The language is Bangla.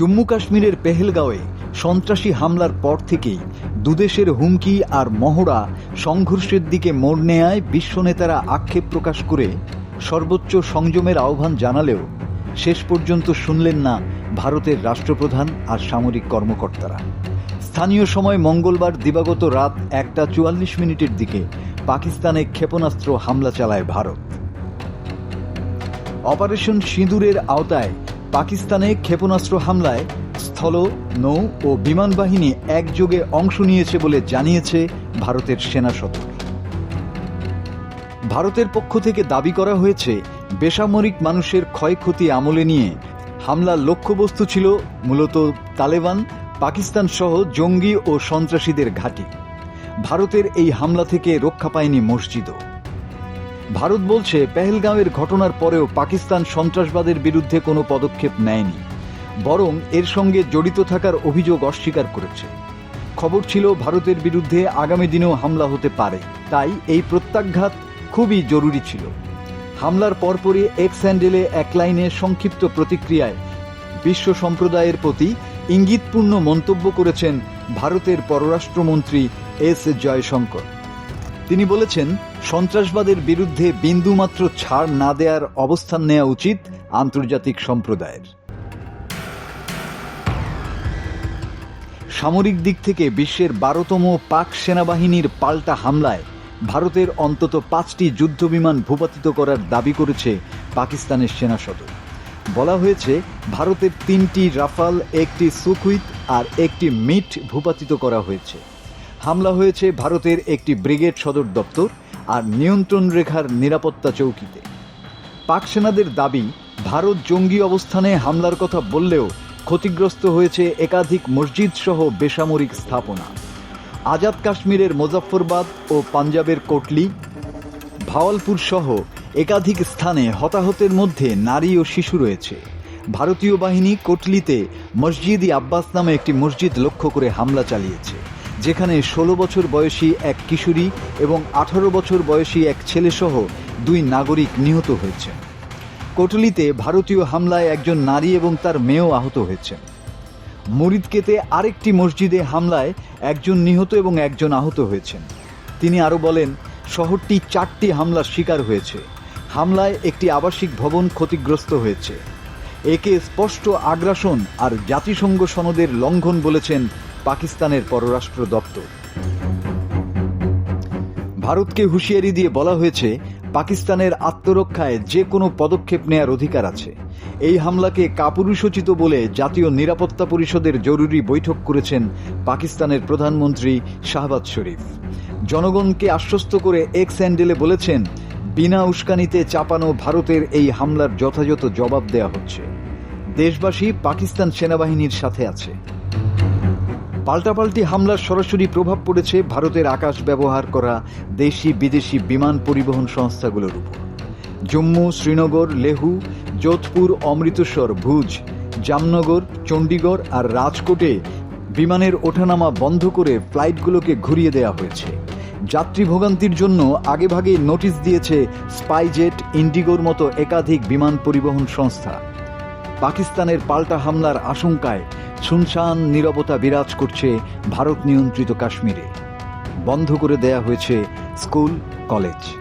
জম্মু কাশ্মীরের পেহেলগাঁওয়ে সন্ত্রাসী হামলার পর থেকেই দুদেশের হুমকি আর মহড়া সংঘর্ষের দিকে মোড় নেয়ায় বিশ্ব নেতারা আক্ষেপ প্রকাশ করে সর্বোচ্চ সংযমের আহ্বান জানালেও শেষ পর্যন্ত শুনলেন না ভারতের রাষ্ট্রপ্রধান আর সামরিক কর্মকর্তারা। স্থানীয় সময় মঙ্গলবার দিবাগত রাত একটা চুয়াল্লিশ মিনিটের দিকে পাকিস্তানে ক্ষেপণাস্ত্র হামলা চালায় ভারত। অপারেশন সিঁদুরের আওতায় পাকিস্তানে ক্ষেপণাস্ত্র হামলায় স্থল, নৌ ও বিমান বাহিনী একযোগে অংশ নিয়েছে বলে জানিয়েছে ভারতের সেনা সদর। ভারতের পক্ষ থেকে দাবি করা হয়েছে, বেসামরিক মানুষের ক্ষয়ক্ষতি আমলে নিয়ে হামলার লক্ষ্যবস্তু ছিল মূলত তালেবান, পাকিস্তান সহ জঙ্গি ও সন্ত্রাসীদের ঘাঁটি। ভারতের এই হামলা থেকে রক্ষা পায়নি মসজিদও। ভারত বলছে পেহেলগাঁওয়ের ঘটনার পরেও পাকিস্তান সন্ত্রাসবাদের বিরুদ্ধে কোনো পদক্ষেপ নেয়নি, বরং এর সঙ্গে জড়িত থাকার অভিযোগ অস্বীকার করেছে। খবর ছিল ভারতের বিরুদ্ধে আগামী দিনেও হামলা হতে পারে, তাই এই প্রত্যাঘাত খুবই জরুরি ছিল। হামলার পরপরই এক্স হ্যান্ডেলে এক লাইনে সংক্ষিপ্ত প্রতিক্রিয়ায় বিশ্ব সম্প্রদায়ের প্রতি ইঙ্গিতপূর্ণ মন্তব্য করেছেন ভারতের পররাষ্ট্রমন্ত্রী এস জয়শঙ্কর। তিনি বলেছেন সন্ত্রাসবাদের বিরুদ্ধে বিন্দুমাত্র ছাড় না দেওয়ার অবস্থান নেওয়া উচিত আন্তর্জাতিক সম্প্রদায়ের। সামরিক দিক থেকে বিশ্বের বারোতম পাক সেনাবাহিনীর পাল্টা হামলায় ভারতের অন্তত পাঁচটি যুদ্ধবিমান ভূপাতিত করার দাবি করেছে পাকিস্তানের সেনা সদর। বলা হয়েছে, ভারতের তিনটি রাফাল, একটি সুকুইত আর একটি মিট ভূপাতিত করা হয়েছে। হামলা হয়েছে ভারতের একটি ব্রিগেড সদর দপ্তর আর নিয়ন্ত্রণ রেখার নিরাপত্তা চৌকিতে। পাক সেনাদের দাবি, ভারত জঙ্গি অবস্থানে হামলার কথা বললেও ক্ষতিগ্রস্ত হয়েছে একাধিক মসজিদ সহ বেসামরিক স্থাপনা। আজাদ কাশ্মীরের মুজফ্ফরবাদ ও পাঞ্জাবের কোটলি, ভাওয়ালপুর সহ একাধিক স্থানে হতাহতের মধ্যে নারী ও শিশু রয়েছে। ভারতীয় বাহিনী কোটলিতে মসজিদ আব্বাস নামে একটি মসজিদ লক্ষ্য করে হামলা চালিয়েছে। যেখানে ষোলো বছর বয়সী এক কিশোরী এবং আঠারো বছর বয়সী এক ছেলেসহ দুই নাগরিক নিহত হয়েছে কোটলিতে ভারতীয় হামলায় একজন নারী এবং তার মেয়েও আহত হয়েছে মুরিদকেতে আরেকটি মসজিদে হামলায় একজন নিহত এবং একজন আহত হয়েছেন। তিনি আরও বলেন, শহরটি চারটি হামলার শিকার হয়েছে। হামলায় একটি আবাসিক ভবন ক্ষতিগ্রস্ত হয়েছে। একে স্পষ্ট আগ্রাসন আর জাতিসংঘ সনদের লঙ্ঘন বলেছেন পাকিস্তানের পররাষ্ট্র দপ্তর। ভারতকে হুঁশিয়ারি দিয়ে বলা হয়েছে, পাকিস্তানের আত্মরক্ষায় যে কোনো পদক্ষেপ নেয়ার অধিকার আছে। এই হামলাকে কাপুরুষোচিত বলে জাতীয় নিরাপত্তা পরিষদের জরুরি বৈঠক করেছেন পাকিস্তানের প্রধানমন্ত্রী শাহবাজ শরীফ। জনগণকে আশ্বস্ত করে এক্স হ্যান্ডেলে বলেছেন, বিনা উস্কানিতে চাপানো ভারতের এই হামলার যথাযথ জবাব দেয়া হচ্ছে। দেশবাসী পাকিস্তান সেনাবাহিনীর সাথে আছে। পাল্টাপাল্টি হামলার সরাসরি প্রভাব পড়েছে ভারতের আকাশ ব্যবহার করা দেশি বিদেশি বিমান পরিবহন সংস্থাগুলোর উপর। জম্মু, শ্রীনগর, লেহু, যোধপুর, অমৃতসর, ভুজ, জামনগর, চণ্ডীগড় আর রাজকোটে বিমানের ওঠানামা বন্ধ করে ফ্লাইটগুলোকে ঘুরিয়ে দেওয়া হয়েছে। যাত্রী ভোগান্তির জন্য আগেভাগেই নোটিশ দিয়েছে স্পাইজেট, ইন্ডিগোর মতো একাধিক বিমান পরিবহন সংস্থা। পাকিস্তানের পাল্টা হামলার আশঙ্কায় শুনশান নিরবতা বিরাজ করছে ভারত নিয়ন্ত্রিত কাশ্মীরে। বন্ধ করে দেয়া হয়েছে স্কুল, কলেজ।